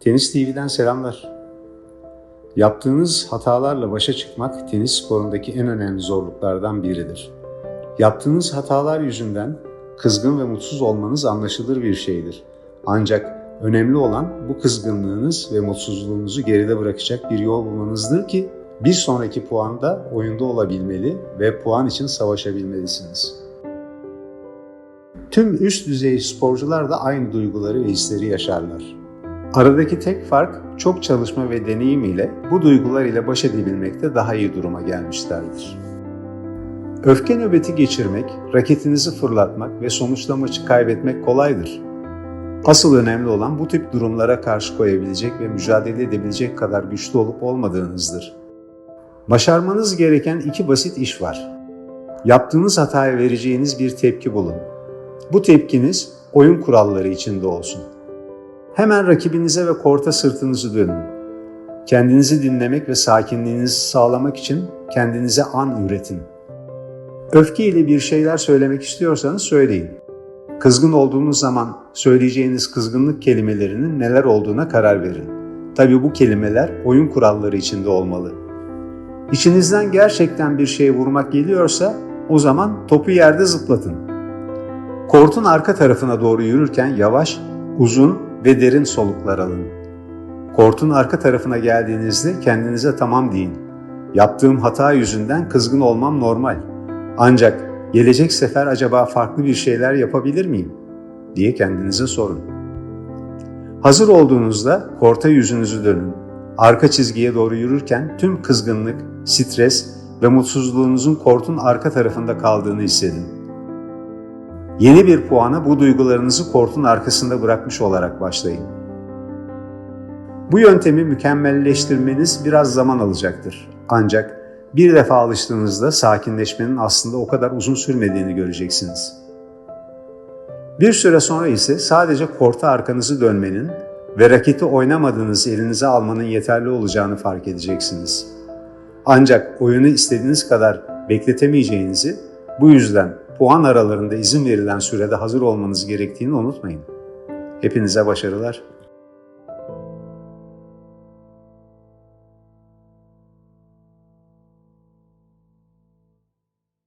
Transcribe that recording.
Tenis TV'den selamlar. Yaptığınız hatalarla başa çıkmak tenis sporundaki en önemli zorluklardan biridir. Yaptığınız hatalar yüzünden kızgın ve mutsuz olmanız anlaşılır bir şeydir. Ancak önemli olan bu kızgınlığınız ve mutsuzluğunuzu geride bırakacak bir yol bulmanızdır ki bir sonraki puanda oyunda olabilmeli ve puan için savaşabilmelisiniz. Tüm üst düzey sporcular da aynı duyguları ve hisleri yaşarlar. Aradaki tek fark çok çalışma ve deneyim ile bu duygular ile baş edebilmekte daha iyi duruma gelmişlerdir. Öfke nöbeti geçirmek, raketinizi fırlatmak ve sonuçta maçı kaybetmek kolaydır. Asıl önemli olan bu tip durumlara karşı koyabilecek ve mücadele edebilecek kadar güçlü olup olmadığınızdır. Başarmanız gereken iki basit iş var. Yaptığınız hataya vereceğiniz bir tepki bulun. Bu tepkiniz oyun kuralları içinde olsun. Hemen rakibinize ve korta sırtınızı dönün. Kendinizi dinlemek ve sakinliğinizi sağlamak için kendinize an üretin. Öfke ile bir şeyler söylemek istiyorsanız söyleyin. Kızgın olduğunuz zaman söyleyeceğiniz kızgınlık kelimelerinin neler olduğuna karar verin. Tabii bu kelimeler oyun kuralları içinde olmalı. İçinizden gerçekten bir şey vurmak geliyorsa o zaman topu yerde zıplatın. Kortun arka tarafına doğru yürürken yavaş, uzun ve derin soluklar alın. Kortun arka tarafına geldiğinizde kendinize tamam deyin. Yaptığım hata yüzünden kızgın olmam normal. Ancak gelecek sefer acaba farklı bir şeyler yapabilir miyim? diye kendinize sorun. Hazır olduğunuzda korta yüzünüzü dönün. Arka çizgiye doğru yürürken tüm kızgınlık, stres ve mutsuzluğunuzun kortun arka tarafında kaldığını hissedin. Yeni bir puana bu duygularınızı kortun arkasında bırakmış olarak başlayın. Bu yöntemi mükemmelleştirmeniz biraz zaman alacaktır. Ancak bir defa alıştığınızda sakinleşmenin aslında o kadar uzun sürmediğini göreceksiniz. Bir süre sonra ise sadece korta arkanızı dönmenin ve raketi oynamadığınız elinize almanın yeterli olacağını fark edeceksiniz. Ancak oyunu istediğiniz kadar bekletemeyeceğinizi, bu yüzden puan aralarında izin verilen sürede hazır olmanız gerektiğini unutmayın. Hepinize başarılar.